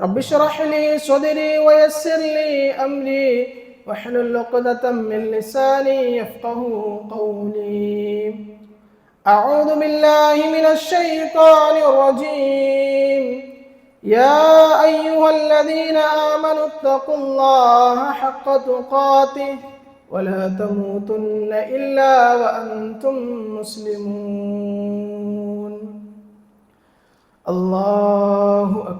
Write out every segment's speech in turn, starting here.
رب اشرح لي صدري ويسر لي أمري واحلل عقدة من لساني يفقه قولي. أعوذ بالله من الشيطان الرجيم. يا أيها الذين آمنوا اتقوا الله حق تقاته ولا تموتن إلا وأنتم مسلمون. الله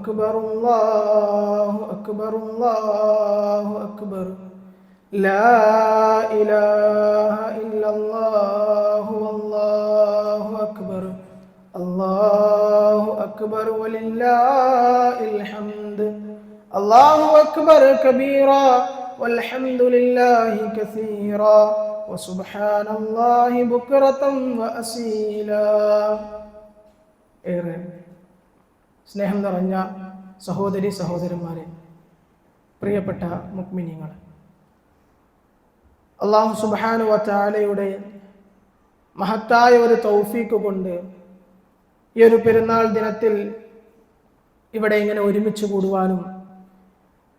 أكبر الله أكبر الله أكبر لا إله إلا الله والله أكبر الله أكبر ولله الحمد الله أكبر كبيرا والحمد لله كثيرا وسبحان الله بكرة وأسيلا ഏറെ സ്നേഹം നിറഞ്ഞ സഹോദരി സഹോദരന്മാരെ പ്രിയപ്പെട്ട മുക്മിനിങ്ങൾ അള്ളാഹു സുബാനു വറ്റാലയുടെ മഹത്തായ ഒരു തൗഫീക്ക് കൊണ്ട് ഈ ഒരു പെരുന്നാൾ ദിനത്തിൽ ഇവിടെ ഇങ്ങനെ ഒരുമിച്ച് കൂടുവാനും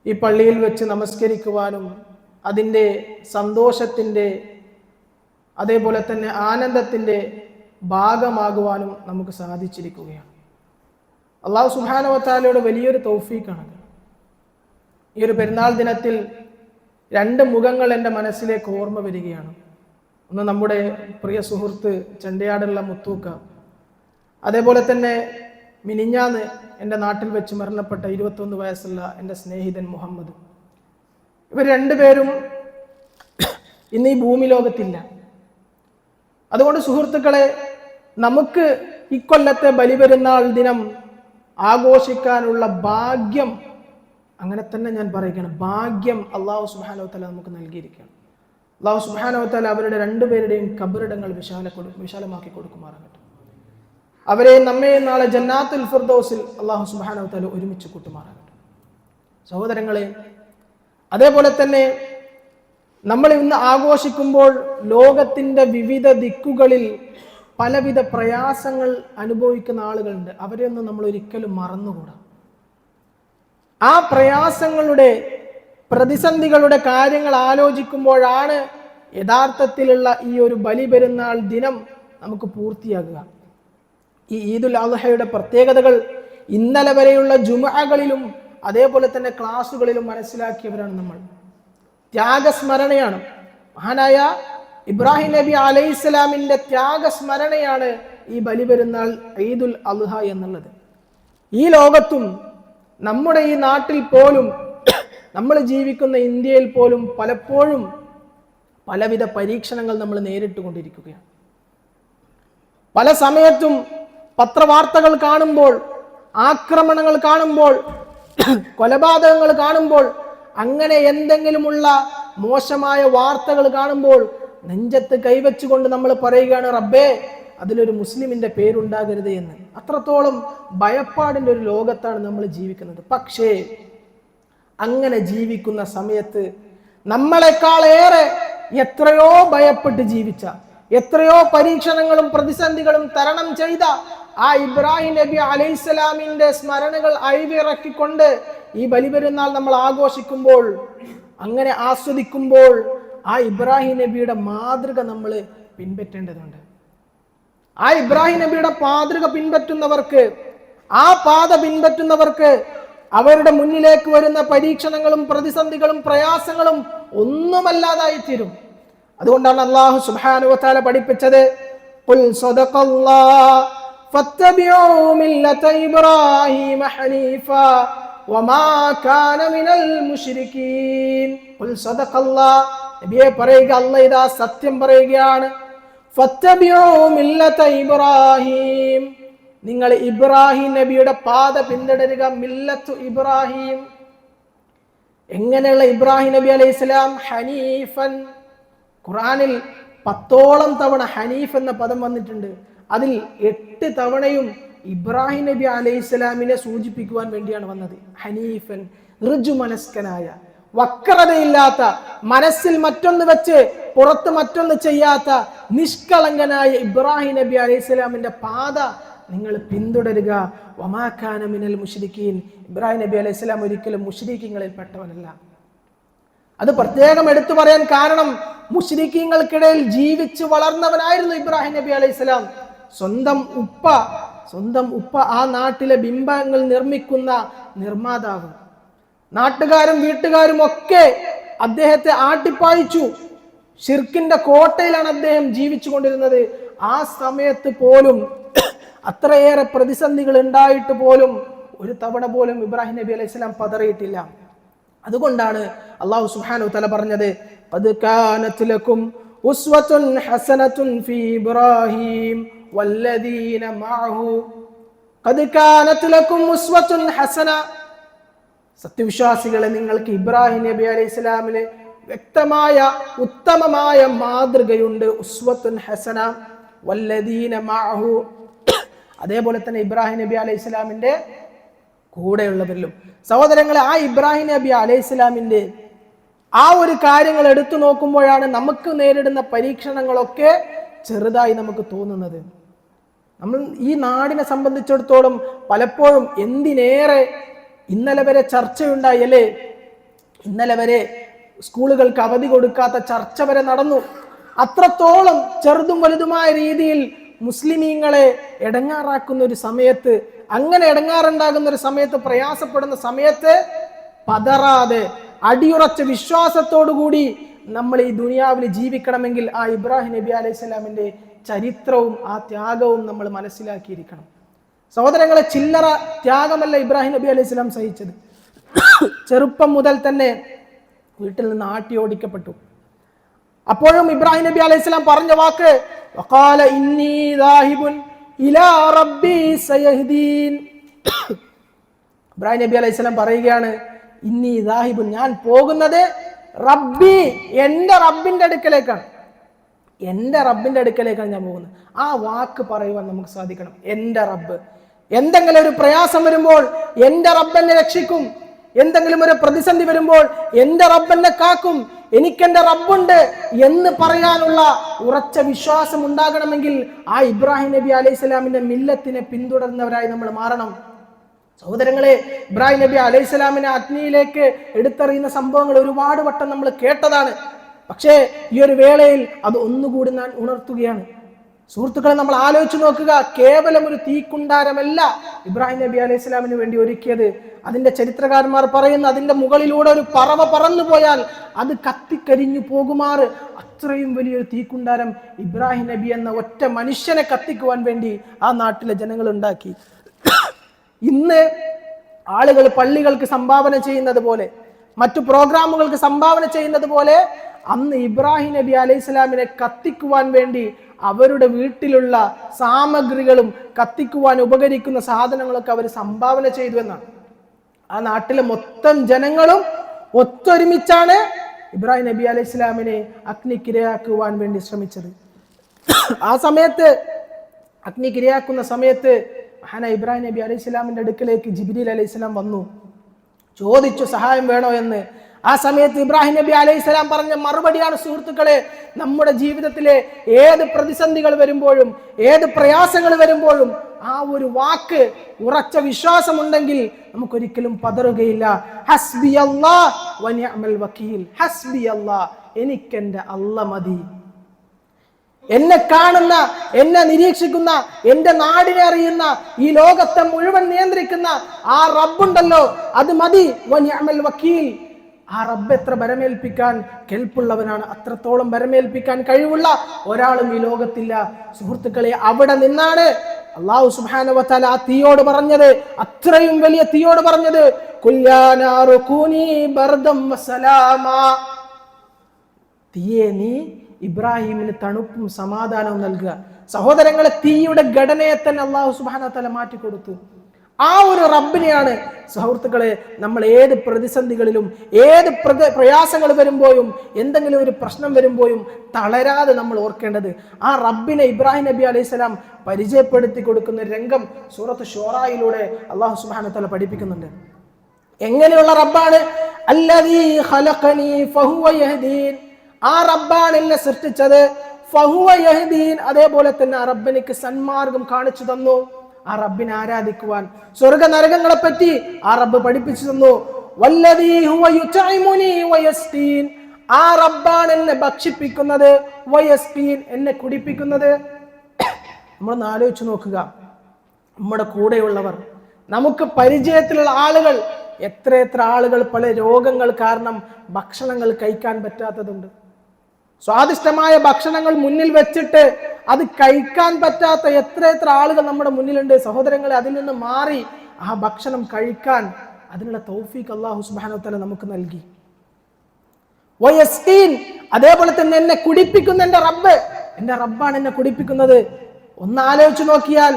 ഈ പള്ളിയിൽ വെച്ച് നമസ്കരിക്കുവാനും അതിന്റെ സന്തോഷത്തിന്റെ അതേപോലെ തന്നെ ആനന്ദത്തിന്റെ ഭാഗമാകുവാനും നമുക്ക് സാധിച്ചിരിക്കുകയാണ്. അള്ളാഹു സുഹാനവത്താലയുടെ വലിയൊരു തൗഫീക്കാണ് ഈ ഒരു പെരുന്നാൾ ദിനത്തിൽ രണ്ട് മുഖങ്ങൾ എന്റെ മനസ്സിലേക്ക് ഓർമ്മ വരികയാണ്. ഒന്ന് നമ്മുടെ പ്രിയ സുഹൃത്ത് ചെണ്ടയാടുള്ള മുത്തൂക്ക. അതേപോലെ തന്നെ മിനിഞ്ഞാന്ന് എന്റെ നാട്ടിൽ വെച്ച് മരണപ്പെട്ട ഇരുപത്തൊന്ന് വയസ്സുള്ള എന്റെ സ്നേഹിതൻ മുഹമ്മദ്. ഇവർ രണ്ടുപേരും ഇന്ന് ഈ ഭൂമി ലോകത്തില്ല. അതുകൊണ്ട് സുഹൃത്തുക്കളെ നമുക്ക് ഇക്കൊല്ലത്തെ ബലിപെരുന്നാൾ ദിനം ആഘോഷിക്കാനുള്ള ഭാഗ്യം. അങ്ങനെ തന്നെ ഞാൻ പറയുകയാണ്. ഭാഗ്യം അള്ളാഹു സുബാനവത്തല നമുക്ക് നൽകിയിരിക്കുകയാണ്. അള്ളാഹു സുബാനവത്തല അവരുടെ രണ്ടുപേരുടെയും കബറിടങ്ങൾ വിശാല വിശാലമാക്കി കൊടുക്കുമാറാകട്ടെ. അവരെ നമ്മെ നാളെ ജന്നാത്തുൽ ഫിർദോസിൽ അള്ളാഹു സുബാനവത്തല ഒരുമിച്ച് കൂട്ടുമാറാകട്ടെ. സഹോദരങ്ങളെ അതേപോലെ തന്നെ നമ്മൾ ഇന്ന് ആഘോഷിക്കുമ്പോൾ ലോകത്തിന്റെ വിവിധ ദിക്കുകളിൽ പലവിധ പ്രയാസങ്ങൾ അനുഭവിക്കുന്ന ആളുകളുണ്ട്. അവരെയൊന്നും നമ്മൾ ഒരിക്കലും മറന്നുകൂടാ. ആ പ്രയാസങ്ങളുടെ പ്രതിസന്ധികളുടെ കാര്യങ്ങൾ ആലോചിക്കുമ്പോഴാണ് യഥാർത്ഥത്തിലുള്ള ഈ ഒരു ബലി പെരുന്നാൾ ദിനം നമുക്ക് പൂർത്തിയാകുക. ഈ ഈദുൽ അദ്ഹയുടെ പ്രത്യേകതകൾ ഇന്നലെ വരെയുള്ള ജുമകളിലും അതേപോലെ തന്നെ ക്ലാസ്സുകളിലും മനസ്സിലാക്കിയവരാണ് നമ്മൾ. ത്യാഗസ്മരണയാണ്. മഹാനായ ഇബ്രാഹിം നബി അലൈഹി സ്വലാമിന്റെ ത്യാഗസ്മരണയാണ് ഈ ബലി പെരുന്നാൾ ഈദുൽ അൽഹ എന്നുള്ളത്. ഈ ലോകത്തും നമ്മുടെ ഈ നാട്ടിൽ പോലും നമ്മൾ ജീവിക്കുന്ന ഇന്ത്യയിൽ പോലും പലപ്പോഴും പലവിധ പരീക്ഷണങ്ങൾ നമ്മൾ നേരിട്ട് കൊണ്ടിരിക്കുകയാണ് പല സമയത്തും പത്രവാർത്തകൾ കാണുമ്പോൾ ആക്രമണങ്ങൾ കാണുമ്പോൾ കൊലപാതകങ്ങൾ കാണുമ്പോൾ അങ്ങനെ എന്തെങ്കിലുമുള്ള മോശമായ വാർത്തകൾ കാണുമ്പോൾ നെഞ്ചത്ത് കൈവച്ചുകൊണ്ട് നമ്മൾ പറയുകയാണ് റബ്ബേ അതിലൊരു മുസ്ലിമിന്റെ പേരുണ്ടാകരുത് എന്ന്. അത്രത്തോളം ഭയപ്പാടിന്റെ ഒരു ലോകത്താണ് നമ്മൾ ജീവിക്കുന്നത്. പക്ഷേ അങ്ങനെ ജീവിക്കുന്ന സമയത്ത് നമ്മളെക്കാളേറെ എത്രയോ ഭയപ്പെട്ട് ജീവിച്ച എത്രയോ പരീക്ഷണങ്ങളും പ്രതിസന്ധികളും തരണം ചെയ്ത ആ ഇബ്രാഹിം നബി അലൈഹിസ്സലാമിന്റെ സ്മരണകൾ അഴിവിറക്കിക്കൊണ്ട് ഈ ബലിപെരുന്നാൾ നമ്മൾ ആഘോഷിക്കുമ്പോൾ അങ്ങനെ ആസ്വദിക്കുമ്പോൾ ആ ഇബ്രാഹിം നബിയുടെ മാതൃക നമ്മൾ പിൻപറ്റേണ്ടതുണ്ട്. ആ ഇബ്രാഹിം നബിയുടെ മാതൃക പിൻപറ്റുന്നവർക്ക് ആ പാത പിൻപറ്റുന്നവർക്ക് അവരുടെ മുന്നിലേക്ക് വരുന്ന പരീക്ഷണങ്ങളും പ്രതിസന്ധികളും പ്രയാസങ്ങളും ഒന്നുമല്ലാതായി തീരും അതുകൊണ്ടാണ് അള്ളാഹു സുബാനുവത്താല പഠിപ്പിച്ചത് "ഖുൽ സദഖല്ലാഹ് ഫത്തബിഉ മില്ലത ഇബ്രാഹീമ ഹനീഫാ പറയുക അല്ലാഹ് ഇതാ സത്യം പറയുകയാണ്. ഇബ്രാഹീം. നിങ്ങൾ ഇബ്രാഹിം നബിയുടെ പാത പിന്തുടരുക മില്ലത്തു ഇബ്രാഹിം. എങ്ങനെയുള്ള ഇബ്രാഹിം നബി അലൈഹി സ്വലാം? ഹനീഫൻ. ഖുറാനിൽ പത്തോളം തവണ ഹനീഫ് എന്ന പദം വന്നിട്ടുണ്ട്. അതിൽ എട്ട് തവണയും ഇബ്രാഹിം നബി അലൈഹി സ്വലാമിനെ സൂചിപ്പിക്കുവാൻ വേണ്ടിയാണ് വന്നത്. ഹനീഫൻ ഋജു മനസ്കനായ വക്രതയില്ലാത്ത മനസ്സിൽ മറ്റൊന്ന് വെച്ച് പുറത്ത് മറ്റൊന്ന് ചെയ്യാത്ത നിഷ്കളങ്കനായ ഇബ്രാഹിം നബി അലൈഹി സ്വലാമിന്റെ പാത നിങ്ങൾ പിന്തുടരുക. വമാഖാന മിനൽ മുഷ്രിഖീൻ ഇബ്രാഹിം നബി അലൈഹി സ്വലാം ഒരിക്കലും മുഷ്രിഖീങ്ങളിൽ പെട്ടവനല്ല. അത് പ്രത്യേകം എടുത്തു പറയാൻ കാരണം മുഷ്രിഖീങ്ങൾക്കിടയിൽ ജീവിച്ച് വളർന്നവനായിരുന്നു ഇബ്രാഹിം നബി അലൈഹി സ്വന്തം ഉപ്പ സ്വന്തം ഉപ്പ ആ നാട്ടിലെ ബിംബങ്ങൾ നിർമ്മിക്കുന്ന നിർമ്മാതാവ്. നാട്ടുകാരും വീട്ടുകാരും ഒക്കെ അദ്ദേഹത്തെ ആട്ടിപ്പായിച്ചു. ഷിർക്കിന്റെ കോട്ടയിലാണ് അദ്ദേഹം ജീവിച്ചു കൊണ്ടിരുന്നത്. ആ സമയത്ത് പോലും അത്രയേറെ പ്രതിസന്ധികൾ ഉണ്ടായിട്ട് പോലും ഒരു തവണ പോലും ഇബ്രാഹിം നബി അലൈഹി സ്വലാം പതറിയിട്ടില്ല. അതുകൊണ്ടാണ് അള്ളാഹു സുഹാനു തല പറഞ്ഞത് "ഖദ് കാനത് ലക്കും ഉസ്വത്തുൻ ഹസനത്തുൻ ഫീ ഇബ്രാഹീം. വല്ലദീന മഅഹു. ഖദ് كانت لكم ഉസ്വത്തുൻ ഹസന. സത്യവിശ്വാസികളെ നിങ്ങൾക്ക് ഇബ്രാഹിം നബി അലൈഹി സ്വലാമിലെ വ്യക്തമായ ഉത്തമമായ മാതൃകയുണ്ട് ഉസ്വത്തുൻ ഹസന വല്ലദീന മാഹു അതേപോലെ തന്നെ ഇബ്രാഹിം നബി അലൈഹി സ്വലാമിന്റെ കൂടെയുള്ളവരിലും. സഹോദരങ്ങളെ ആ ഇബ്രാഹിം നബി അലൈഹി സ്വലാമിന്റെ ആ ഒരു കാര്യങ്ങൾ എടുത്തു നോക്കുമ്പോഴാണ് നമുക്ക് നേരിടുന്ന പരീക്ഷണങ്ങളൊക്കെ ചെറുതായി നമുക്ക് തോന്നുന്നത്. നമ്മൾ ഈ നാടിനെ സംബന്ധിച്ചിടത്തോളം പലപ്പോഴും എന്തിനേറെ ഇന്നലെ വരെ ചർച്ചയുണ്ടായി അല്ലേ ഇന്നലെ വരെ സ്കൂളുകൾക്ക് അവധി കൊടുക്കാത്ത ചർച്ച വരെ നടന്നു. അത്രത്തോളം ചെറുതും വലുതുമായ രീതിയിൽ മുസ്ലിമീങ്ങളെ ഇടങ്ങാറാക്കുന്ന ഒരു സമയത്ത് അങ്ങനെ ഇടങ്ങാറുണ്ടാകുന്ന ഒരു സമയത്ത് പ്രയാസപ്പെടുന്ന സമയത്ത് പതറാതെ അടിയുറച്ച വിശ്വാസത്തോടു കൂടി നമ്മൾ ഈ ദുനിയാവിൽ ജീവിക്കണമെങ്കിൽ ആ ഇബ്രാഹിം നബി അലൈഹി സ്വലാമിന്റെ ചരിത്രവും ആ ത്യാഗവും നമ്മൾ മനസ്സിലാക്കിയിരിക്കണം. സഹോദരങ്ങളെ ചില്ലറ ത്യാഗമല്ല ഇബ്രാഹിം നബി അലൈഹി സ്വലാം സഹിച്ചത്. ചെറുപ്പം മുതൽ തന്നെ വീട്ടിൽ നിന്ന് ആട്ടി ഓടിക്കപ്പെട്ടു. അപ്പോഴും ഇബ്രാഹിം നബി അലൈഹി സ്വലാം പറഞ്ഞ വാക്ക് ഇബ്രാഹിം നബി അലൈഹി സ്വലാം പറയുകയാണ് ഇന്നി ദാഹിബുൻ ഞാൻ പോകുന്നത് റബ്ബി എന്റെ റബ്ബിന്റെ അടുക്കലേക്കാണ്. എന്റെ റബ്ബിന്റെ അടുക്കലേക്കാണ് ഞാൻ പോകുന്നത്. ആ വാക്ക് പറയുവാൻ നമുക്ക് സാധിക്കണം. എന്റെ റബ്ബ്. എന്തെങ്കിലും ഒരു പ്രയാസം വരുമ്പോൾ എന്റെ റബ്ബ് എന്നെ രക്ഷിക്കും. എന്തെങ്കിലും ഒരു പ്രതിസന്ധി വരുമ്പോൾ എന്റെ റബ്ബ് എന്നെ കാക്കും. എനിക്കെന്റെ റബ്ബുണ്ട് എന്ന് പറയാനുള്ള ഉറച്ച വിശ്വാസം ഉണ്ടാകണമെങ്കിൽ ആ ഇബ്രാഹിം നബി അലൈഹി സ്വലാമിന്റെ മില്ലത്തിനെ പിന്തുടർന്നവരായി നമ്മൾ മാറണം. സഹോദരങ്ങളെ ഇബ്രാഹിം നബി അലൈഹി സ്വലാമിനെ അഗ്നിയിലേക്ക് എടുത്തെറിയുന്ന സംഭവങ്ങൾ ഒരുപാട് വട്ടം നമ്മൾ കേട്ടതാണ്. പക്ഷേ ഈ ഒരു വേളയിൽ അത് ഒന്നുകൂടി ഞാൻ ഉണർത്തുകയാണ്. സുഹൃത്തുക്കളെ നമ്മൾ ആലോചിച്ച് നോക്കുക കേവലം ഒരു തീക്കുണ്ടാരമല്ല ഇബ്രാഹിം നബി അലൈഹി സ്വലാമിന് വേണ്ടി ഒരുക്കിയത്. അതിന്റെ ചരിത്രകാരന്മാർ പറയുന്ന അതിന്റെ മുകളിലൂടെ ഒരു പറവ പറന്നു പോയാൽ അത് കത്തിക്കരിഞ്ഞു പോകുമാറ്. അത്രയും വലിയൊരു തീക്കുണ്ടാരം ഇബ്രാഹിം നബി എന്ന ഒറ്റ മനുഷ്യനെ കത്തിക്കുവാൻ വേണ്ടി ആ നാട്ടിലെ ജനങ്ങൾ ഉണ്ടാക്കി. ഇന്ന് ആളുകൾ പള്ളികൾക്ക് സംഭാവന ചെയ്യുന്നത് പോലെ മറ്റു പ്രോഗ്രാമുകൾക്ക് സംഭാവന ചെയ്യുന്നത് പോലെ അന്ന് ഇബ്രാഹിം നബി അലൈഹി സ്വലാമിനെ കത്തിക്കുവാൻ വേണ്ടി അവരുടെ വീട്ടിലുള്ള സാമഗ്രികളും കത്തിക്കുവാൻ ഉപകരിക്കുന്ന സാധനങ്ങളൊക്കെ അവർ സംഭാവന ചെയ്തു എന്നാണ്. ആ നാട്ടിലെ മൊത്തം ജനങ്ങളും ഒത്തൊരുമിച്ചാണ് ഇബ്രാഹിം നബി അലൈഹി സ്വലാമിനെ അഗ്നിക്കിരയാക്കുവാൻ വേണ്ടി ശ്രമിച്ചത്. ആ സമയത്ത് അഗ്നിക്കിരയാക്കുന്ന സമയത്ത് മഹാന ഇബ്രാഹിം നബി അലൈഹി സ്വലാമിന്റെ അടുക്കലേക്ക് ജിബിരിൽ അലൈഹി സ്വലാം വന്നു. ചോദിച്ചു സഹായം വേണോ? എന്ന് ആ സമയത്ത് ഇബ്രാഹിം നബി അലൈഹി സ്വലാം പറഞ്ഞ മറുപടിയാണ് സുഹൃത്തുക്കളെ നമ്മുടെ ജീവിതത്തിലെ ഏത് പ്രതിസന്ധികൾ വരുമ്പോഴും ഏത് പ്രയാസങ്ങൾ വരുമ്പോഴും ആ ഒരു വാക്ക് ഉറച്ച വിശ്വാസമുണ്ടെങ്കിൽ നമുക്കൊരിക്കലും പതറുകയില്ല. ഹസ്ബി വക്കീൽ. ഹസ്ബി എനിക്കെന്റെ അല്ല മതി. എന്നെ കാണുന്ന എന്നെ നിരീക്ഷിക്കുന്ന എന്റെ നാടിനെ അറിയുന്ന ഈ ലോകത്തെ മുഴുവൻ നിയന്ത്രിക്കുന്ന ആ റബ്ബുണ്ടല്ലോ അത് മതി. വക്കീൽ. ആ റബ്ബ് എത്ര ബരമേൽപ്പിക്കാൻ കെൽപ്പുള്ളവനാണ് അത്രത്തോളം ബരമേൽപ്പിക്കാൻ കഴിവുള്ള ഒരാളും ഈ ലോകത്തില്ല. സുഹൃത്തുക്കളെ അവിടെ നിന്നാണ് അള്ളാഹു സുഹാന ആ തീയോട് പറഞ്ഞത് അത്രയും വലിയ തീയോട് പറഞ്ഞത്. തീയെ നീ ഇബ്രാഹിമിന് തണുപ്പും സമാധാനവും നൽകുക. സഹോദരങ്ങളെ തീയുടെ ഘടനയെ തന്നെ അള്ളാഹു സുബാന തല മാറ്റിക്കൊടുത്തു. ആ ഒരു റബ്ബിനെയാണ് സുഹൃത്തുക്കളെ നമ്മൾ ഏത് പ്രതിസന്ധികളിലും ഏത് പ്രയാസങ്ങൾ വരുമ്പോഴും എന്തെങ്കിലും ഒരു പ്രശ്നം വരുമ്പോഴും തളരാതെ നമ്മൾ ഓർക്കേണ്ടത് ആ റബ്ബിനെ ഇബ്രാഹിം നബി അലൈഹി സ്വലാം പരിചയപ്പെടുത്തി കൊടുക്കുന്ന രംഗം സൂറത്ത് ഷോറായിലൂടെ അള്ളാഹു സുബാന പഠിപ്പിക്കുന്നുണ്ട്. എങ്ങനെയുള്ള റബ്ബാണ്? ആ റബ്ബാണ് എന്നെ സൃഷ്ടിച്ചത്. അതേപോലെ തന്നെ ആ സന്മാർഗം കാണിച്ചു തന്നു. ആ റബ്ബിനെ ആരാധിക്കുവാൻ സ്വർഗ നരകങ്ങളെ പറ്റി ആ റബ്ബ് പഠിപ്പിച്ചു തന്നു. ആ റബ്ബാണ് എന്നെ ഭക്ഷിപ്പിക്കുന്നത് എന്നെ കുടിപ്പിക്കുന്നത്. നമ്മളൊന്ന് ആലോചിച്ച് നോക്കുക. നമ്മുടെ കൂടെയുള്ളവർ നമുക്ക് പരിചയത്തിലുള്ള ആളുകൾ എത്ര എത്ര ആളുകൾ പല രോഗങ്ങൾ കാരണം ഭക്ഷണങ്ങൾ കഴിക്കാൻ പറ്റാത്തതുണ്ട്. സ്വാദിഷ്ടമായ ഭക്ഷണങ്ങൾ മുന്നിൽ വെച്ചിട്ട് അത് കഴിക്കാൻ പറ്റാത്ത എത്ര എത്ര ആളുകൾ നമ്മുടെ മുന്നിലുണ്ട് സഹോദരങ്ങളെ അതിൽ നിന്ന് മാറി ആ ഭക്ഷണം കഴിക്കാൻ അതിനുള്ള തൗഫീഖ് അള്ളാഹു സുബാനോത്തല തല നമുക്ക് നൽകി. അതേപോലെ തന്നെ എന്നെ കുടിപ്പിക്കുന്ന എന്റെ റബ്ബ്. എന്റെ റബ്ബാണ് എന്നെ കുടിപ്പിക്കുന്നത്. ഒന്ന് ആലോചിച്ച് നോക്കിയാൽ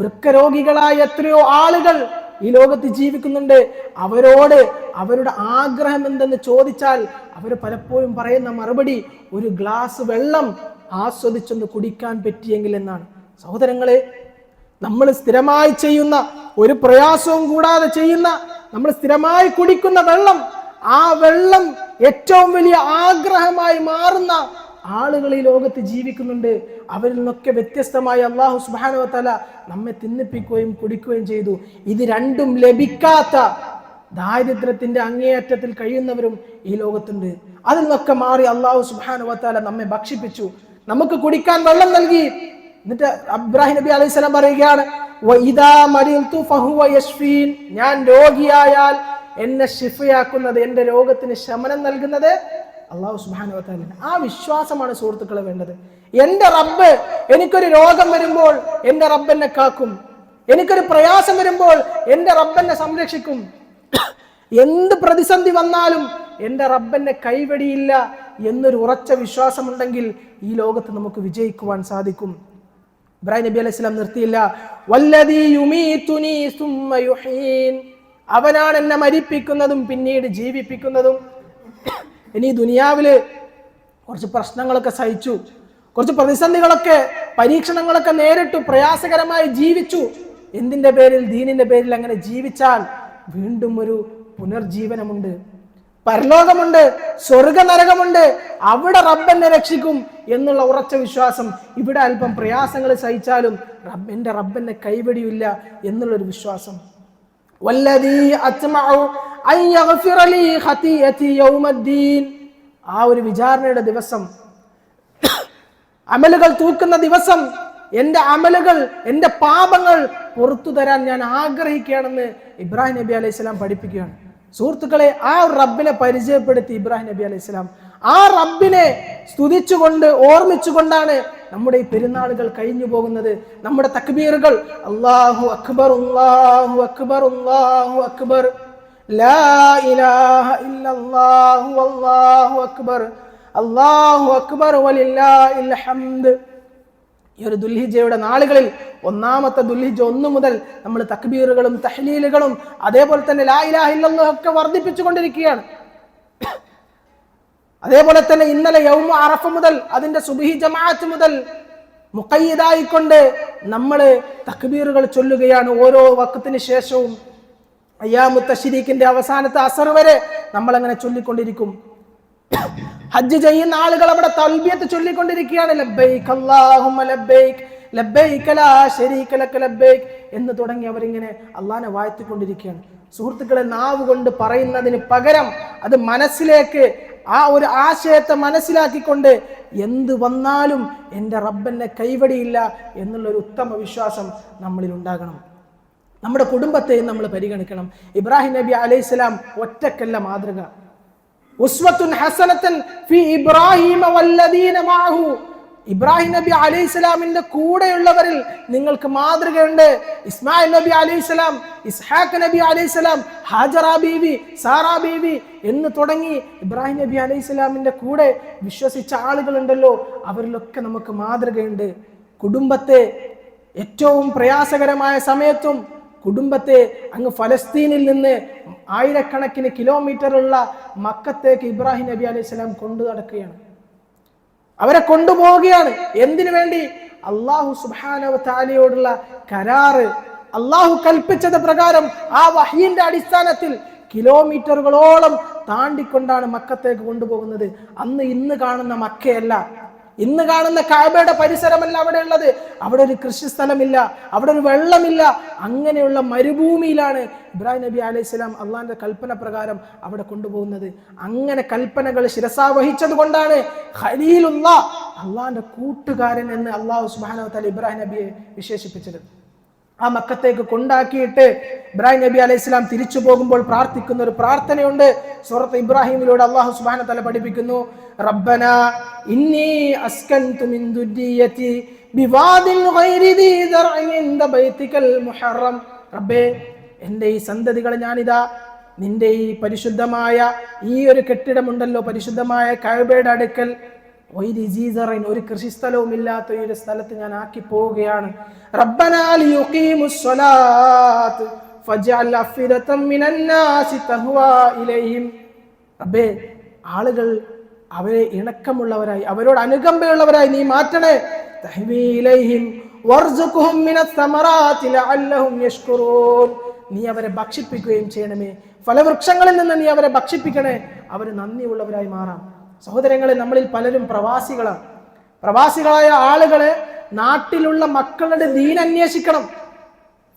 വൃക്കരോഗികളായ എത്രയോ ആളുകൾ ഈ ലോകത്ത് ജീവിക്കുന്നുണ്ട്. അവരോട് അവരുടെ ആഗ്രഹം എന്തെന്ന് ചോദിച്ചാൽ അവർ പലപ്പോഴും പറയുന്ന മറുപടി ഒരു ഗ്ലാസ് വെള്ളം ആസ്വദിച്ചൊന്ന് കുടിക്കാൻ പറ്റിയെങ്കിൽ എന്നാണ്. സഹോദരങ്ങളെ നമ്മൾ സ്ഥിരമായി ചെയ്യുന്ന ഒരു പ്രയാസവും കൂടാതെ ചെയ്യുന്ന നമ്മൾ സ്ഥിരമായി കുടിക്കുന്ന വെള്ളം ആ വെള്ളം ഏറ്റവും വലിയ ആഗ്രഹമായി മാറുന്ന ആളുകൾ ഈ ലോകത്ത് ജീവിക്കുന്നുണ്ട്. അവരിൽ നിന്നൊക്കെ വ്യത്യസ്തമായി അള്ളാഹു സുബാനുവത്തല നമ്മെ തിന്നിപ്പിക്കുകയും കുടിക്കുകയും ചെയ്തു. ഇത് രണ്ടും ലഭിക്കാത്ത ദാരിദ്ര്യത്തിന്റെ അങ്ങേയറ്റത്തിൽ കഴിയുന്നവരും ഈ ലോകത്തുണ്ട്. അതിൽ നിന്നൊക്കെ മാറി അള്ളാഹു സുബാനുവത്താല നമ്മെ ഭക്ഷിപ്പിച്ചു. നമുക്ക് കുടിക്കാൻ വെള്ളം നൽകി. എന്നിട്ട് അബ്രാഹിം നബി അലൈഹി സ്വലാം പറയുകയാണ്. ഞാൻ രോഗിയായാൽ എന്നെ ഷിഫയാക്കുന്നത് എന്റെ രോഗത്തിന് ശമനം നൽകുന്നത് അള്ളാഹു വതആല ആ വിശ്വാസമാണ് സുഹൃത്തുക്കളെ വേണ്ടത്. എന്റെ റബ്ബ് എനിക്കൊരു രോഗം വരുമ്പോൾ എന്റെ റബ്ബ് എന്നെ കാക്കും. എനിക്കൊരു പ്രയാസം വരുമ്പോൾ എന്റെ റബ്ബ് എന്നെ സംരക്ഷിക്കും. എന്ത് പ്രതിസന്ധി വന്നാലും എന്റെ റബ്ബെന്നെ കൈവടിയില്ല. എന്നൊരു ഉറച്ച വിശ്വാസമുണ്ടെങ്കിൽ ഈ ലോകത്ത് നമുക്ക് വിജയിക്കുവാൻ സാധിക്കും. ഇബ്രാഹിം നബി അലൈഹി സ്വലാം നിർത്തിയില്ല അവനാണ് എന്നെ മരിപ്പിക്കുന്നതും പിന്നീട് ജീവിപ്പിക്കുന്നതും. ഇനി ദുനിയാവിൽ കുറച്ച് പ്രശ്നങ്ങളൊക്കെ സഹിച്ചു കുറച്ച് പ്രതിസന്ധികളൊക്കെ പരീക്ഷണങ്ങളൊക്കെ നേരിട്ടു പ്രയാസകരമായി ജീവിച്ചു. എന്തിന്റെ പേരിൽ ദീനിന്റെ പേരിൽ അങ്ങനെ ജീവിച്ചാൽ വീണ്ടും ഒരു പുനർജീവനമുണ്ട്. പരലോകമുണ്ട് സ്വർഗ നരകമുണ്ട് അവിടെ റബ്ബെന്നെ രക്ഷിക്കും എന്നുള്ള ഉറച്ച വിശ്വാസം ഇവിടെ അല്പം പ്രയാസങ്ങൾ സഹിച്ചാലും റബ്ബ് എന്റെ റബ്ബെന്നെ കൈവടിയില്ല എന്നുള്ളൊരു വിശ്വാസം. ആ ഒരു വിചാരണയുടെ ദിവസം അമലുകൾ തൂക്കുന്ന ദിവസം എന്റെ അമലുകൾ എന്റെ പാപങ്ങൾ പുറത്തു തരാൻ ഞാൻ ആഗ്രഹിക്കുകയാണെന്ന് ഇബ്രാഹിം നബി അലൈഹി സ്വലാം പഠിപ്പിക്കുകയാണ്. സുഹൃത്തുക്കളെ ആ റബ്ബിനെ പരിചയപ്പെടുത്തി ഇബ്രാഹിം നബി അലൈഹി സ്വലാം. ആ റബ്ബിനെ സ്തുതിച്ചുകൊണ്ട് ഓർമ്മിച്ചുകൊണ്ടാണ് നമ്മുടെ ഈ പെരുന്നാളുകൾ കഴിഞ്ഞു പോകുന്നത്. നമ്മുടെ തക്ബീറുകൾ അള്ളാഹു അക്ബർ അള്ളാഹു അക്ബർ അള്ളാഹു അക്ബർ ലാ ഇലാഹ ഇല്ലല്ലാഹു അക്ബർ അല്ലാഹു അക്ബർ വലില്ലാഹിൽ ഹംദ്. ഈ ഒരു ദുൽഹിജയുടെ നാളുകളിൽ ഒന്നാമത്തെ ദുൽഹിജ ഒന്നു മുതൽ നമ്മൾ തക്ബീറുകളും തഹ്ലീലുകളും അതേപോലെ തന്നെ ലാ ഇലാഹ ഇല്ലല്ലാഹു ഒക്കെ അതേപോലെ തന്നെ ഇന്നലെ യൗമ അറഫ മുതൽ അതിന്റെ സുബിഹി ജമാഅത്ത് മുതൽ മുക്കയ്യതായിക്കൊണ്ട് നമ്മൾ തക്ബീറുകൾ ചൊല്ലുകയാണ് ഓരോ വക്കത്തിന് ശേഷവും. അയ്യാമു തഷരീഖിന്റെ അവസാനത്തെ അസർ വരെ നമ്മൾ അങ്ങനെ ചൊല്ലിക്കൊണ്ടിരിക്കും. ഹജ്ജ് ചെയ്യുന്ന ആളുകൾ അവിടെ തൽബിയത്ത് ചൊല്ലിക്കൊണ്ടിരിക്കുകയാണ്. ലബ്ബൈക് അല്ലാഹുമ്മ ലബ്ബൈക് ലബ്ബൈക ലാ ശരീക ലക എന്ന് തുടങ്ങി അവരിങ്ങനെ അള്ളാനെ വാഴ്ത്തിക്കൊണ്ടിരിക്കുകയാണ്. സുഹൃത്തുക്കളെ നാവ് കൊണ്ട് പറയുന്നതിന് പകരം അത് മനസ്സിലേക്ക് ആ ഒരു ആശയത്തെ മനസ്സിലാക്കിക്കൊണ്ട് എന്ത് വന്നാലും എന്റെ റബ്ബന്റെ കൈവടിയില്ല എന്നുള്ള ഒരു ഉത്തമ വിശ്വാസം നമ്മളിൽ ഉണ്ടാകണം. നമ്മുടെ കുടുംബത്തെയും നമ്മൾ പരിഗണിക്കണം. ഇബ്രാഹിം നബി അലൈഹി സ്വലാം ഒറ്റക്കല്ല മാതൃക. ഉസ്വത്തുൻ ഹസനത്തൻ ഫി ഇബ്രാഹിമ വല്ലദീന മാഹു. ഇബ്രാഹിം നബി അലൈഹി സ്വലാമിന്റെ കൂടെയുള്ളവരിൽ നിങ്ങൾക്ക് മാതൃകയുണ്ട്. ഇസ്മായിൽ നബി അലൈഹി സ്വലാം ഇസ്ഹാഖ് നബി അലൈഹി സ്വലാം ഹാജറ ബീവി സാറാ ബീവി എന്ന് തുടങ്ങി ഇബ്രാഹിം നബി അലൈഹി സ്വലാമിന്റെ കൂടെ വിശ്വസിച്ച ആളുകളുണ്ടല്ലോ. അവരിലൊക്കെ നമുക്ക് മാതൃകയുണ്ട്. കുടുംബത്തെ ഏറ്റവും പ്രയാസകരമായ സമയത്തും കുടുംബത്തെ അങ്ങ് ഫലസ്തീനിൽ നിന്ന് ആയിരക്കണക്കിന് കിലോമീറ്ററുള്ള മക്കത്തേക്ക് ഇബ്രാഹിം നബി അലൈഹി സ്വലാം കൊണ്ടു നടക്കുകയാണ്. അവരെ കൊണ്ടുപോവുകയാണ്. എന്തിനു വേണ്ടി? അള്ളാഹു സുബാനവ താലിയോടുള്ള കരാറ്. അള്ളാഹു കൽപ്പിച്ചത് പ്രകാരം ആ വഹീന്റെ അടിസ്ഥാനത്തിൽ കിലോമീറ്ററുകളോളം താണ്ടിക്കൊണ്ടാണ് മക്കത്തേക്ക് കൊണ്ടുപോകുന്നത്. അന്ന് ഇന്ന് കാണുന്ന മക്കയല്ല ഇന്ന് കാണുന്ന കാബയുടെ പരിസരമല്ല അവിടെ ഉള്ളത്. അവിടെ ഒരു കൃഷിസ്ഥലമില്ല അവിടെ ഒരു വെള്ളമില്ല. അങ്ങനെയുള്ള മരുഭൂമിയിലാണ് ഇബ്രാഹിം നബി അലൈഹി സ്വലാം അള്ളാഹിന്റെ കൽപ്പന പ്രകാരം അവിടെ കൊണ്ടുപോകുന്നത്. അങ്ങനെ കൽപ്പനകൾ ശിരസാ വഹിച്ചത് കൊണ്ടാണ് ഖലീലുള്ള അള്ളാന്റെ കൂട്ടുകാരൻ എന്ന് അള്ളാഹു സുബാനോ തല ഇബ്രാഹിം നബിയെ വിശേഷിപ്പിച്ചത്. ആ മക്കത്തേക്ക് കൊണ്ടാക്കിയിട്ട് ഇബ്രാഹിം നബി അലൈഹി സ്വലാം തിരിച്ചു പോകുമ്പോൾ പ്രാർത്ഥിക്കുന്ന ഒരു പ്രാർത്ഥനയുണ്ട്. സൂറത്ത് ഇബ്രാഹിമിലൂടെ അള്ളാഹു സുബാന തല പഠിപ്പിക്കുന്നു. റബ്ബന ഇന്നി അസ്കൻതു മിൻ ഗൈരി ദർഇൻ ഇൻദ മുഹറം. റബ്ബേ എന്റെ ഈ സന്തതികളെ ഞാനിതാ നിന്റെ ഈ പരിശുദ്ധമായ ഈ ഒരു കെട്ടിടമുണ്ടല്ലോ പരിശുദ്ധമായ കഴബയുടെ അടുക്കൽ ഒരു ജീസറിൻ ഒരു കൃഷിസ്ഥലവും ഇല്ലാത്ത ഒരു സ്ഥലത്ത് ഞാൻ ആക്കി പോവുകയാണ്. ഇലൈഹിം. ആളുകൾ അവരെ ഇണക്കമുള്ളവരായി അവരോട് അനുകമ്പയുള്ളവരായി നീ മാറ്റണേ. നീ അവരെ ഭക്ഷിപ്പിക്കുകയും ചെയ്യണമേ. ഫലവൃക്ഷങ്ങളിൽ നിന്ന് നീ അവരെ ഭക്ഷിപ്പിക്കണേ. അവർ നന്ദിയുള്ളവരായി മാറാം. സഹോദരങ്ങളെ നമ്മളിൽ പലരും പ്രവാസികളാണ്. പ്രവാസികളായ ആളുകളെ നാട്ടിലുള്ള മക്കളുടെ ദീൻ അന്വേഷിക്കണം.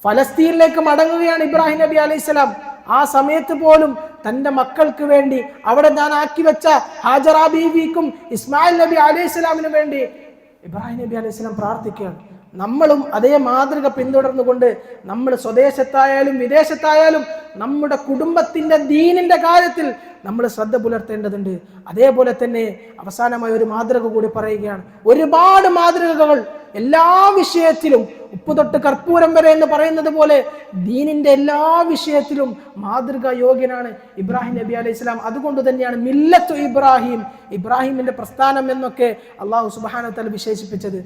ഫലസ്തീനിലേക്ക് മടങ്ങുകയാണ് ഇബ്രാഹിം നബി അലൈഹി സ്വലാം. ആ സമയത്ത് പോലും തന്റെ മക്കൾക്ക് വേണ്ടി അവിടെ ഞാൻ ആക്കി വെച്ച ഹാജറ ബീവിക്കും ഇസ്മായിൽ നബി അലൈഹി സ്വലാമിനു വേണ്ടി ഇബ്രാഹിം നബി അലൈഹി സ്വലാം പ്രാർത്ഥിക്കുകയാണ്. നമ്മളും അതേ മാതൃക പിന്തുടർന്നുകൊണ്ട് നമ്മൾ സ്വദേശത്തായാലും വിദേശത്തായാലും നമ്മുടെ കുടുംബത്തിന്റെ ദീനിന്റെ കാര്യത്തിൽ നമ്മൾ ശ്രദ്ധ പുലർത്തേണ്ടതുണ്ട്. അതേപോലെ തന്നെ അവസാനമായി ഒരു മാതൃക കൂടി പറയുകയാണ്. ഒരുപാട് മാതൃകകൾ എല്ലാ വിഷയത്തിലും ഉപ്പ് തൊട്ട് കർപ്പൂരം വരെ എന്ന് പറയുന്നത് പോലെ ദീനിന്റെ എല്ലാ വിഷയത്തിലും മാതൃകാ യോഗ്യനാണ് ഇബ്രാഹിം നബി അലൈഹി സ്വലാം. അതുകൊണ്ട് തന്നെയാണ് മില്ലത്തു ഇബ്രാഹിം ഇബ്രാഹിമിന്റെ പ്രസ്ഥാനം എന്നൊക്കെ അള്ളാഹു സുബാനത്തൽ വിശേഷിപ്പിച്ചത്.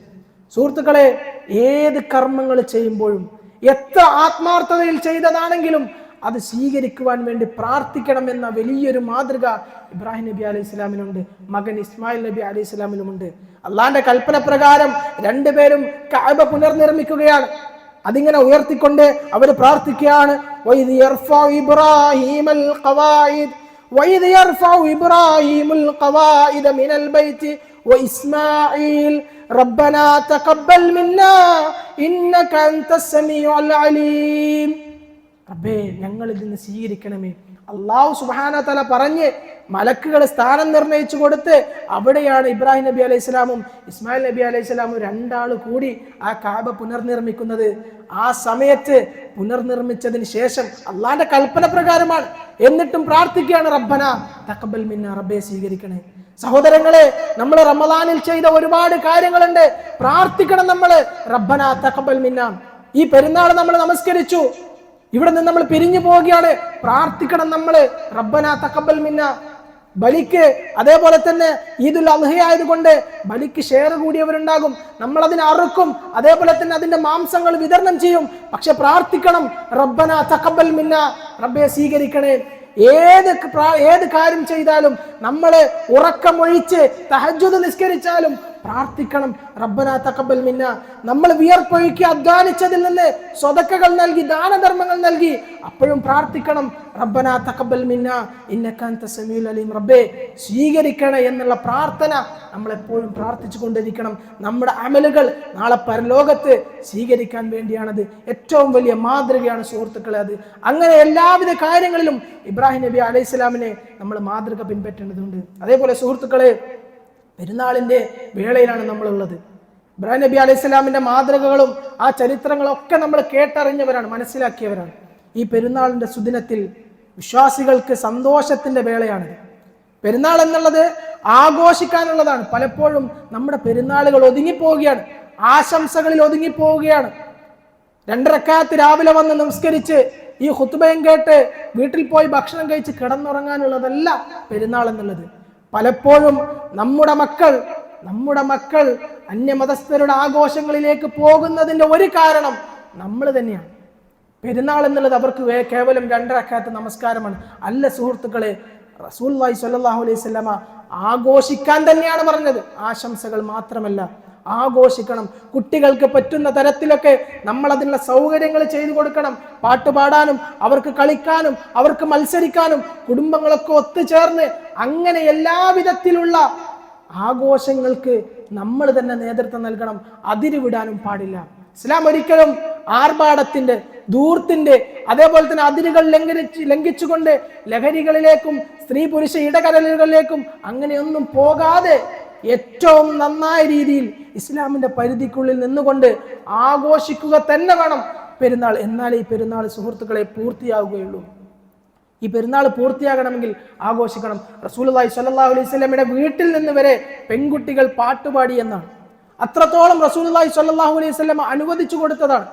സുഹൃത്തുക്കളെ ഏത് കർമ്മങ്ങൾ ചെയ്യുമ്പോഴും എത്ര ആത്മാർത്ഥതയിൽ ചെയ്തതാണെങ്കിലും അത് സ്വീകരിക്കുവാൻ വേണ്ടി പ്രാർത്ഥിക്കണം എന്ന വലിയൊരു മാതൃക ഇബ്രാഹിം നബി അലൈഹി ഇസ്ലാമിനുണ്ട് മകൻ ഇസ്മായിൽ നബി അലൈഹി ഇസ്ലാമിനുമുണ്ട് അള്ളാന്റെ കൽപ്പന പ്രകാരം രണ്ടുപേരും കഅബ പുനർനിർമ്മിക്കുകയാണ്. അതിങ്ങനെ ഉയർത്തിക്കൊണ്ട് അവർ പ്രാർത്ഥിക്കുകയാണ്. ഖവായിദ് وإذ يرفع إبراهيم القواعد من البيت وإسماعيل ربنا تقبل منا إنك أنت السميع العليم റബ്ബേ ഞങ്ങൾ ഇതിന് സ്വീകരിക്കണമേ അള്ളാഹു സുബാന തല പറഞ്ഞ് മലക്കുകൾ സ്ഥാനം നിർണയിച്ചു കൊടുത്ത് അവിടെയാണ് ഇബ്രാഹിം നബി അലൈഹി സ്വലാമും ഇസ്മായിൽ നബി അലൈഹി സ്വലാമും രണ്ടാൾ കൂടി ആ കാബ പുനർനിർമ്മിക്കുന്നത് ആ സമയത്ത് പുനർനിർമ്മിച്ചതിന് ശേഷം അള്ളാന്റെ കൽപ്പന പ്രകാരമാണ് എന്നിട്ടും പ്രാർത്ഥിക്കുകയാണ് റബ്ബന. തക്കബൽ മിന്ന റബ്ബെ സ്വീകരിക്കണേ. സഹോദരങ്ങളെ നമ്മൾ റമദാനിൽ ചെയ്ത ഒരുപാട് കാര്യങ്ങളുണ്ട്. പ്രാർത്ഥിക്കണം നമ്മൾ റബ്ബന തക്കബൽ മിന്ന. ഈ പെരുന്നാൾ നമ്മൾ നമസ്കരിച്ചു. ഇവിടെ നിന്ന് നമ്മൾ പിരിഞ്ഞു പോവുകയാണ്. പ്രാർത്ഥിക്കണം നമ്മൾ റബ്ബന തക്കബൽ മിന്ന. ബലിക്ക് അതേപോലെ തന്നെ ഈദുൽ അൽഹ ആയതുകൊണ്ട് ബലിക്ക് ഷെയർ കൂടിയവരുണ്ടാകും. നമ്മൾ അതിനെ അറുക്കും. അതേപോലെ തന്നെ അതിന്റെ മാംസങ്ങൾ വിതരണം ചെയ്യും. പക്ഷെ പ്രാർത്ഥിക്കണം. റബ്ബന തക്കബൽ മിന്ന റബ്ബെ സ്വീകരിക്കണേ. ഏത് ഏത് കാര്യം ചെയ്താലും നമ്മൾ ഉറക്കമൊഴിച്ച് തഹജുദ് നിസ്കരിച്ചാലും പ്രാർത്ഥിക്കണം. റബ്ബന തക്കബൽ മിന്ന. നമ്മൾ വിയർപ്പൊഴുക്കി അധ്വാനിച്ചതിൽ നിന്ന് സ്വതക്കകൾ നൽകി ദാനധർമ്മങ്ങൾ നൽകി അപ്പോഴും പ്രാർത്ഥിക്കണം. റബ്ബന തക്കബൽ മിന്ന. ഇന്നക്കാന്ത സമീൽ അലീം. റബ്ബേ സ്വീകരിക്കണേ എന്നുള്ള പ്രാർത്ഥന നമ്മൾ എപ്പോഴും പ്രാർത്ഥിച്ചു കൊണ്ടിരിക്കണം നമ്മുടെ അമലുകൾ നാളെ പരലോകത്ത് സ്വീകരിക്കാൻ വേണ്ടിയാണത്. ഏറ്റവും വലിയ മാതൃകയാണ് സുഹൃത്തുക്കളെ അത്. അങ്ങനെ എല്ലാവിധ കാര്യങ്ങളിലും ഇബ്രാഹിം നബി അലൈഹി സ്വലാമിനെ നമ്മൾ മാതൃക പിൻപറ്റേണ്ടതുണ്ട്. അതേപോലെ സുഹൃത്തുക്കളെ പെരുന്നാളിന്റെ വേളയിലാണ് നമ്മളുള്ളത്. ഇബ്രാഹിം നബി അലൈഹി സ്വലാമിന്റെ മാതൃകകളും ആ ചരിത്രങ്ങളും ഒക്കെ നമ്മൾ കേട്ടറിഞ്ഞവരാണ് മനസ്സിലാക്കിയവരാണ്. ഈ പെരുന്നാളിന്റെ സുദിനത്തിൽ വിശ്വാസികൾക്ക് സന്തോഷത്തിന്റെ വേളയാണിത്. പെരുന്നാൾ എന്നുള്ളത് ആഘോഷിക്കാനുള്ളതാണ്. പലപ്പോഴും നമ്മുടെ പെരുന്നാളുകൾ ഒതുങ്ങിപ്പോവുകയാണ്. ആശംസകളിൽ ഒതുങ്ങിപ്പോവുകയാണ്. രണ്ടരക്കാലത്ത് രാവിലെ വന്ന് നമസ്കരിച്ച് ഈ ഹുത്തുബയും കേട്ട് വീട്ടിൽ പോയി ഭക്ഷണം കഴിച്ച് കിടന്നുറങ്ങാനുള്ളതല്ല പെരുന്നാൾ എന്നുള്ളത്. പലപ്പോഴും നമ്മുടെ മക്കൾ നമ്മുടെ മക്കൾ അന്യമതസ്ഥരുടെ ആഘോഷങ്ങളിലേക്ക് പോകുന്നതിന്റെ ഒരു കാരണം നമ്മൾ തന്നെയാണ്. പെരുന്നാൾ എന്നുള്ളത് അവർക്ക് കേവലം രണ്ടരക്കാലത്ത് നമസ്കാരമാണ്. അല്ല സുഹൃത്തുക്കളെ റസൂൽ വായി സല്ലാഹു അലൈഹി സ്വലമ ആഘോഷിക്കാൻ തന്നെയാണ് പറഞ്ഞത്. ആശംസകൾ മാത്രമല്ല ആഘോഷിക്കണം. കുട്ടികൾക്ക് പറ്റുന്ന തരത്തിലൊക്കെ നമ്മൾ അതിനുള്ള സൗകര്യങ്ങൾ ചെയ്തു കൊടുക്കണം. പാട്ടുപാടാനും അവർക്ക് കളിക്കാനും അവർക്ക് മത്സരിക്കാനും കുടുംബങ്ങളൊക്കെ ഒത്തുചേർന്ന് അങ്ങനെ എല്ലാവിധത്തിലുള്ള ആഘോഷങ്ങൾക്ക് നമ്മൾ തന്നെ നേതൃത്വം നൽകണം. അതിരുവിടാനും പാടില്ല. ഇസ്ലാം ഒരിക്കലും ആർഭാടത്തിന്റെ ദൂർത്തിന്റെ അതേപോലെ തന്നെ അതിരുകൾ ലംഘിച്ച് ലംഘിച്ചുകൊണ്ട് ലഹരികളിലേക്കും സ്ത്രീ പുരുഷ ഇടകലലുകളിലേക്കും അങ്ങനെയൊന്നും പോകാതെ ഏറ്റവും നന്നായ രീതിയിൽ ഇസ്ലാമിന്റെ പരിധിക്കുള്ളിൽ നിന്നുകൊണ്ട് ആഘോഷിക്കുക തന്നെ വേണം പെരുന്നാൾ. എന്നാൽ ഈ പെരുന്നാൾ സുഹൃത്തുക്കളെ പൂർത്തിയാവുകയുള്ളൂ. ഈ പെരുന്നാൾ പൂർത്തിയാകണമെങ്കിൽ ആഘോഷിക്കണം. റസൂലുള്ളാഹി സ്വല്ലാ അലൈഹി സ്വലമിയുടെ വീട്ടിൽ നിന്ന് വരെ പെൺകുട്ടികൾ പാട്ടുപാടി എന്നാണ്. അത്രത്തോളം റസൂലുള്ളാഹി സ്വല്ലല്ലാഹു അലൈഹി വസല്ലമ അനുവദിച്ചു കൊടുത്തതാണ്.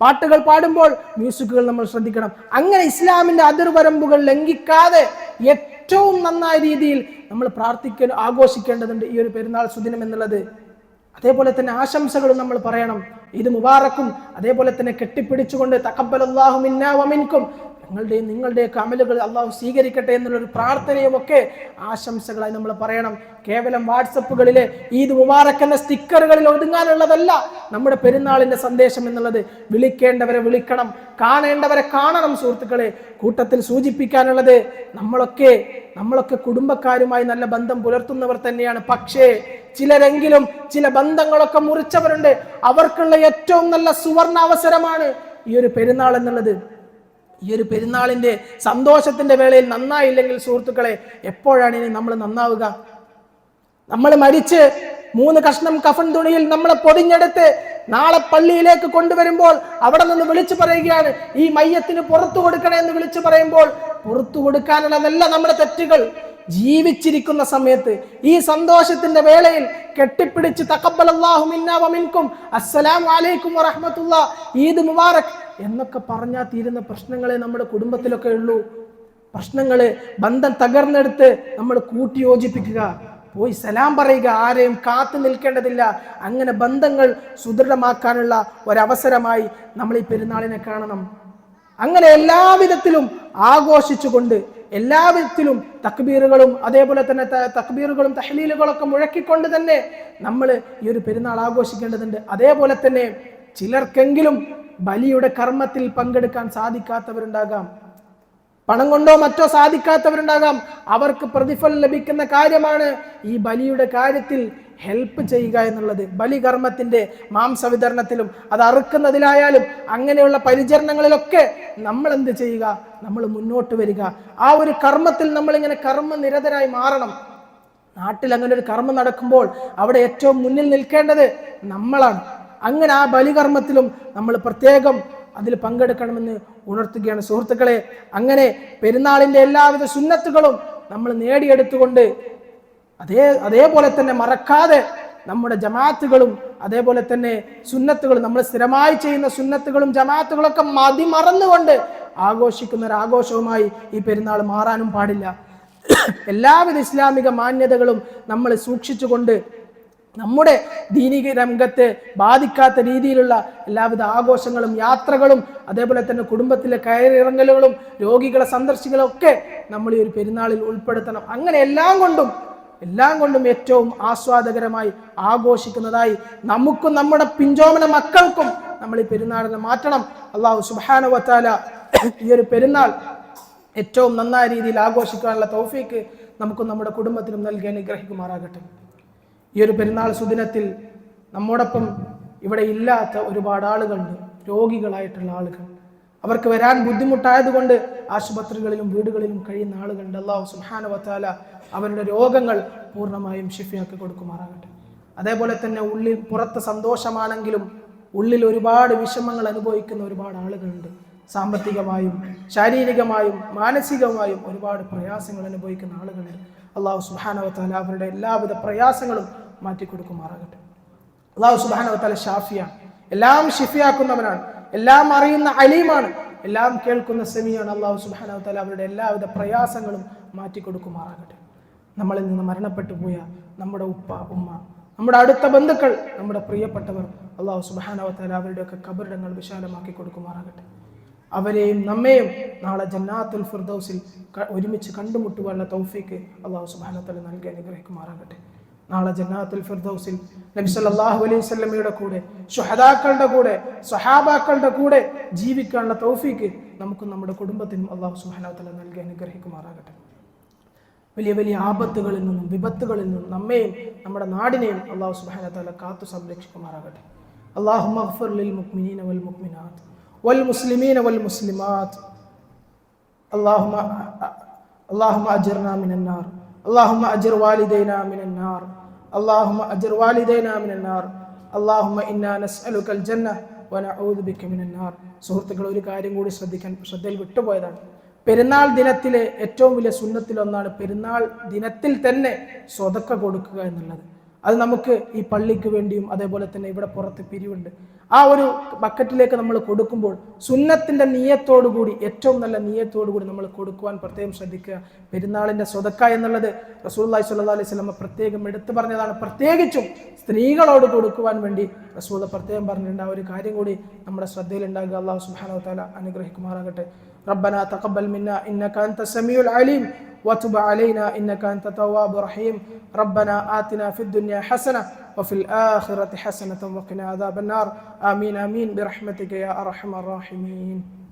പാട്ടുകൾ പാടുമ്പോൾ മ്യൂസിക്കുകൾ നമ്മൾ ശ്രദ്ധിക്കണം. അങ്ങനെ ഇസ്ലാമിന്റെ അതിർവരമ്പുകൾ ലംഘിക്കാതെ ഏറ്റവും നന്നായ രീതിയിൽ നമ്മൾ പ്രാർത്ഥിക്ക ആഘോഷിക്കേണ്ടതുണ്ട് ഈ ഒരു പെരുന്നാൾ സുദിനം എന്നുള്ളത്. അതേപോലെ തന്നെ ആശംസകളും നമ്മൾ പറയണം. ഇത് മുബാറക്കും അതേപോലെ തന്നെ കെട്ടിപ്പിടിച്ചുകൊണ്ട് തക്കബലാഹുമിന്നാവമിൻകും മിന്നാ വമിൻകും ഞങ്ങളുടെയും നിങ്ങളുടെയൊക്കെ അമലുകൾ അള്ളാഹു സ്വീകരിക്കട്ടെ എന്നുള്ളൊരു പ്രാർത്ഥനയും ഒക്കെ ആശംസകളായി നമ്മൾ പറയണം. കേവലം വാട്സപ്പുകളിലെ ഈദ് മുബാറക്ക് എന്ന സ്റ്റിക്കറുകളിൽ ഒതുങ്ങാനുള്ളതല്ല നമ്മുടെ പെരുന്നാളിന്റെ സന്ദേശം എന്നുള്ളത്. വിളിക്കേണ്ടവരെ വിളിക്കണം കാണേണ്ടവരെ കാണണം സുഹൃത്തുക്കളെ. കൂട്ടത്തിൽ സൂചിപ്പിക്കാനുള്ളത് നമ്മളൊക്കെ നമ്മളൊക്കെ കുടുംബക്കാരുമായി നല്ല ബന്ധം പുലർത്തുന്നവർ തന്നെയാണ്. പക്ഷേ ചിലരെങ്കിലും ചില ബന്ധങ്ങളൊക്കെ മുറിച്ചവരുണ്ട്. അവർക്കുള്ള ഏറ്റവും നല്ല സുവർണ അവസരമാണ് ഈ ഒരു പെരുന്നാൾ എന്നുള്ളത്. ഈ ഒരു പെരുന്നാളിന്റെ സന്തോഷത്തിന്റെ വേളയിൽ നന്നായില്ലെങ്കിൽ സുഹൃത്തുക്കളെ എപ്പോഴാണ് ഇനി നമ്മൾ നന്നാവുക? നമ്മൾ മരിച്ച് മൂന്ന് കഷ്ണം കഫൻ തുണിയിൽ നമ്മളെ പൊതിഞ്ഞെടുത്ത് നാളെ പള്ളിയിലേക്ക് കൊണ്ടുവരുമ്പോൾ അവിടെ നിന്ന് വിളിച്ചു പറയുകയാണ് ഈ മയ്യത്തിന് പുറത്തു കൊടുക്കണേ എന്ന് വിളിച്ചു പറയുമ്പോൾ പുറത്തു കൊടുക്കാനുള്ളതല്ല നമ്മുടെ തെറ്റുകൾ. ജീവിച്ചിരിക്കുന്ന സമയത്ത് ഈ സന്തോഷത്തിന്റെ വേളയിൽ കെട്ടിപ്പിടിച്ച് തക്കബലല്ലാഹു അസ്സലാം വലൈക്കും വറഹ്മത്തുള്ളാ ഈദ് മുബാറക് എന്നൊക്കെ പറഞ്ഞാൽ തീരുന്ന പ്രശ്നങ്ങളെ നമ്മുടെ കുടുംബത്തിലൊക്കെ ഉള്ളൂ. പ്രശ്നങ്ങൾ ബന്ധം തകർന്നെടുത്ത് നമ്മൾ കൂട്ടിയോജിപ്പിക്കുക പോയി സലാം പറയുക ആരെയും കാത്തു നിൽക്കേണ്ടതില്ല. അങ്ങനെ ബന്ധങ്ങൾ സുദൃഢമാക്കാനുള്ള ഒരവസരമായി നമ്മൾ ഈ പെരുന്നാളിനെ കാണണം. അങ്ങനെ എല്ലാവിധത്തിലും ആഘോഷിച്ചുകൊണ്ട് എല്ലാവിധത്തിലും തക്ബീറുകളും അതേപോലെ തന്നെ തക്ബീറുകളും തഹ്ലീലുകളൊക്കെ മുഴക്കിക്കൊണ്ട് തന്നെ നമ്മൾ ഈ ഒരു പെരുന്നാൾ ആഘോഷിക്കേണ്ടതുണ്ട്. അതേപോലെ തന്നെ ചിലർക്കെങ്കിലും ബലിയുടെ കർമ്മത്തിൽ പങ്കെടുക്കാൻ സാധിക്കാത്തവരുണ്ടാകാം. പണം കൊണ്ടോ മറ്റോ സാധിക്കാത്തവരുണ്ടാകാം. അവർക്ക് പ്രതിഫലം ലഭിക്കുന്ന കാര്യമാണ് ഈ ബലിയുടെ കാര്യത്തിൽ ഹെൽപ്പ് ചെയ്യുക എന്നുള്ളത് ബലികർമ്മത്തിന്റെ മാംസവിതരണത്തിലും അത് അറുക്കുന്നതിലായാലും അങ്ങനെയുള്ള പരിചരണങ്ങളിലൊക്കെ നമ്മൾ എന്ത് ചെയ്യുക? നമ്മൾ മുന്നോട്ട് വരിക. ആ ഒരു കർമ്മത്തിൽ നമ്മളിങ്ങനെ കർമ്മനിരതരായി മാറണം. നാട്ടിൽ അങ്ങനെ ഒരു കർമ്മം നടക്കുമ്പോൾ അവിടെ ഏറ്റവും മുന്നിൽ നിൽക്കേണ്ടത് നമ്മളാണ്. അങ്ങനെ ആ ബലികർമ്മത്തിലും നമ്മൾ പ്രത്യേകം അതിൽ പങ്കെടുക്കണമെന്ന് ഉണർത്തുകയാണ് സുഹൃത്തുക്കളെ. അങ്ങനെ പെരുന്നാളിന്റെ എല്ലാവിധ സുന്നത്തുകളും നമ്മൾ നേടിയെടുത്തുകൊണ്ട് അതേ അതേപോലെ തന്നെ മറക്കാതെ നമ്മുടെ ജമാഅത്തുകളും അതേപോലെ തന്നെ സുന്നത്തുകളും നമ്മൾ സ്ഥിരമായി ചെയ്യുന്ന സുന്നത്തുകളും ജമാഅത്തുകളൊക്കെ മതിമറന്നുകൊണ്ട് ആഘോഷിക്കുന്ന ഒരു ആഘോഷവുമായി ഈ പെരുന്നാൾ മാറാനും പാടില്ല. എല്ലാവിധ ഇസ്ലാമിക മാന്യതകളും നമ്മൾ സൂക്ഷിച്ചുകൊണ്ട് നമ്മുടെ ദീനിക രംഗത്തെ ബാധിക്കാത്ത രീതിയിലുള്ള എല്ലാവിധ ആഘോഷങ്ങളും യാത്രകളും അതേപോലെ തന്നെ കുടുംബത്തിലെ കയറിറങ്ങലുകളും രോഗികളെ സന്ദർശിക്കലും ഒക്കെ നമ്മൾ ഈ ഒരു പെരുന്നാളിൽ ഉൾപ്പെടുത്തണം. അങ്ങനെ എല്ലാം കൊണ്ടും എല്ലാം കൊണ്ടും ഏറ്റവും ആസ്വാദകരമായി ആഘോഷിക്കുന്നതായി നമുക്കും നമ്മുടെ പിഞ്ചോമന മക്കൾക്കും നമ്മൾ ഈ പെരുന്നാളിനെ മാറ്റണം. അള്ളാഹു സുബാന വത്താല ഈ ഒരു പെരുന്നാൾ ഏറ്റവും നന്നായ രീതിയിൽ ആഘോഷിക്കാനുള്ള തൗഫീക്ക് നമുക്കും നമ്മുടെ കുടുംബത്തിനും നൽകി അനുഗ്രഹിക്കുമാറാകട്ടെ. ഈ ഒരു പെരുന്നാൾ സുദിനത്തിൽ നമ്മോടൊപ്പം ഇവിടെ ഇല്ലാത്ത ഒരുപാട് ആളുകളുണ്ട്. രോഗികളായിട്ടുള്ള ആളുകൾ. അവർക്ക് വരാൻ ബുദ്ധിമുട്ടായതുകൊണ്ട് ആശുപത്രികളിലും വീടുകളിലും കഴിയുന്ന ആളുകളുണ്ട്. അള്ളാഹു സുഹാന വത്താല അവരുടെ രോഗങ്ങൾ പൂർണമായും ഷിഫിയാക്കി കൊടുക്കുമാറാകട്ടെ. അതേപോലെ തന്നെ ഉള്ളിൽ പുറത്ത് സന്തോഷമാണെങ്കിലും ഉള്ളിൽ ഒരുപാട് വിഷമങ്ങൾ അനുഭവിക്കുന്ന ഒരുപാട് ആളുകളുണ്ട്. സാമ്പത്തികമായും ശാരീരികമായും മാനസികമായും ഒരുപാട് പ്രയാസങ്ങൾ അനുഭവിക്കുന്ന ആളുകളുണ്ട്. അള്ളാഹു സുബാനവത്താല അവരുടെ എല്ലാവിധ പ്രയാസങ്ങളും മാറ്റിക്കൊടുക്കുമാറാകട്ടെ. അള്ളാഹു സുബാനവത്താല ഷാഫിയാണ്. എല്ലാം ഷിഫിയാക്കുന്നവനാണ് എല്ലാം അറിയുന്ന അലീമാണ്. എല്ലാം കേൾക്കുന്ന സെമിയാണ് അള്ളാഹു സുബാന അവരുടെ എല്ലാവിധ പ്രയാസങ്ങളും മാറ്റിക്കൊടുക്കുമാറാകട്ടെ നമ്മളിൽ നിന്ന് മരണപ്പെട്ടു പോയ നമ്മുടെ ഉപ്പ ഉമ്മ നമ്മുടെ അടുത്ത ബന്ധുക്കൾ നമ്മുടെ പ്രിയപ്പെട്ടവർ അള്ളാഹു സുബാനവത്താല അവരുടെയൊക്കെ കബറിടങ്ങൾ വിശാലമാക്കി കൊടുക്കുമാറാകട്ടെ. അവരെയും നമ്മെയും നാളെ ജന്നാത്തുൽ ഫിർദൗസിൽ ഒരുമിച്ച് കണ്ടുമുട്ടുവാനുള്ള തൗഫീക്ക് അള്ളാഹു സുബാനത്തല നൽകി അനുഗ്രഹിക്കുമാറാകട്ടെ. നാളെ ജന്നാത്തുൽ ഫിർദൌസിൽ നബി സല്ലല്ലാഹു അലൈഹി വസല്ലമയുടെ കൂടെ ഷുഹദാക്കളുടെ കൂടെ സ്വഹാബാക്കളുടെ കൂടെ ജീവിക്കാനുള്ള തൗഫീക്ക് നമുക്കും നമ്മുടെ കുടുംബത്തിനും അള്ളാഹു സുബ്ഹാനഹു വതആല നൽകി അനുഗ്രഹിക്കുമാറാകട്ടെ. വലിയ വലിയ ആപത്തുകളിൽ നിന്നും വിപത്തുകളിൽ നിന്നും നമ്മെയും നമ്മുടെ നാടിനെയും അള്ളാഹു സുബ്ഹാനഹു വതആല കാത്തു സംരക്ഷിക്കുമാറാകട്ടെ. അള്ളാഹു മഗ്ഫിർ ലിൽ മുഅ്മിനീന വൽ മുഅ്മിനാത്ത് വൽ മുസ്ലിമീന വൽ മുസ്ലിമാത്ത്. അല്ലാഹുമ്മ അല്ലാഹുമ്മ അജർന മിനന്നാർ اللهم اجر والدينا من النار اللهم اجر والدينا من النار اللهم انا نسالك الجنه ونعوذ بك من النار സുഹൃത്തുക്കൾ ഒരു കാര്യം കൂടി ശ്രദ്ധിക്കാൻ ശ്രദ്ധയിൽ വിട്ടുപോയതാണ് പെരുന്നാൾ ദിനത്തിലെ ഏറ്റവും വലിയ സുന്നത്തിലൊന്നാണ് പെരുന്നാൾ ദിനത്തിൽ തന്നെ സ്വതക്ക കൊടുക്കുക എന്നുള്ളത് അത് നമുക്ക് ഈ പള്ളിക്ക് വേണ്ടിയും അതേപോലെ തന്നെ ഇവിടെ പുറത്ത് പിരിവുണ്ട് ആ ഒരു ബക്കറ്റിലേക്ക് നമ്മൾ കൊടുക്കുമ്പോൾ സുന്നത്തിന്റെ നീയത്തോടു കൂടി ഏറ്റവും നല്ല നീയത്തോടു കൂടി നമ്മൾ കൊടുക്കുവാൻ പ്രത്യേകം ശ്രദ്ധിക്കുക പെരുന്നാളിന്റെ സ്വതക്ക എന്നുള്ളത് റസൂല്ലി സ്വല്ലാ അലൈഹി സ്വലമ പ്രത്യേകം എടുത്തു പറഞ്ഞതാണ് പ്രത്യേകിച്ചും സ്ത്രീകളോട് കൊടുക്കുവാൻ വേണ്ടി റസൂൽ പ്രത്യേകം പറഞ്ഞിട്ടുണ്ട് ആ ഒരു കാര്യം കൂടി നമ്മുടെ ശ്രദ്ധയിൽ ഉണ്ടാകുക അള്ളാഹു സുബ്ഹാനഹു വ തആല അനുഗ്രഹിക്കുമാറാകട്ടെ ربنا تقبل منا إنك أنت السميع العليم وتب علينا إنك أنت التواب الرحيم. ربنا آتنا في الدنيا حسنة وفي الآخرة حسنة وقنا عذاب النار. آمين آمين. برحمتك يا أرحم الراحمين.